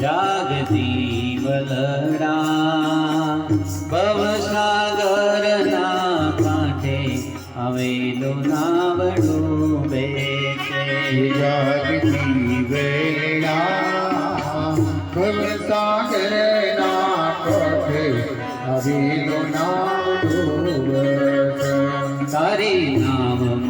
જાગતી વલડા ભવસાગરના કાંઠે આવેલો નાવડું બેસે. જાગતી વેળા ભવસાગરના કાંઠે આવેલો નાવડું તારી નામમાં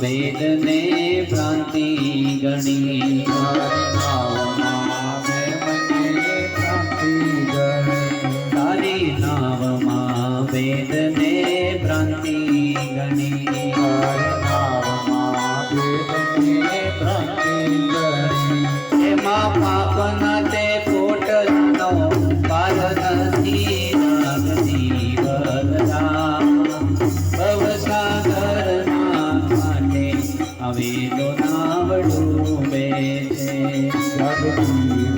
વેદને ભ્રાંતિ ગણી તારી નામમાં વેદને ભ્રાંતિ ગણી એમાં પાપના તે હવે તો